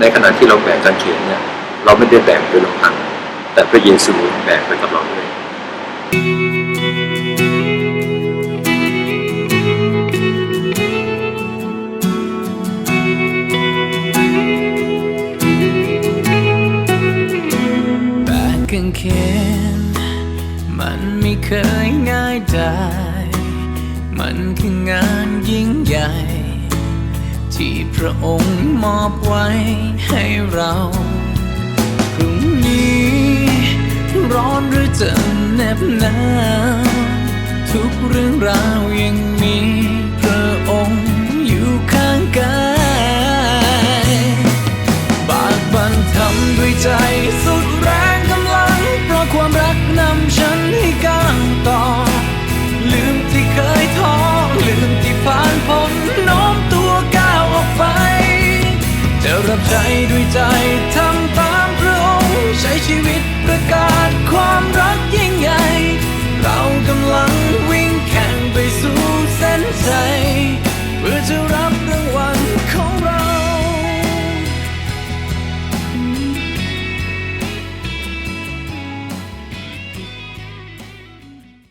ในขณะที่เราแบกกางเขนเนี่ย เราไม่ได้แบกโดยลำพัง แต่พระเยซูแบกไปกับเราด้วยกางเขนมันไม่เคยง่ายได้ มันคืองานยิ่งใหญ่ ที่พระองค์มอบไว้ให้เราพรุ่งนี้ ร้อนหรือจะเหน็บหนาวทุกเรื่องราวยังมี อบใจด้วยใจทำตามพระองค์ใช้ชีวิตประกาศความรัก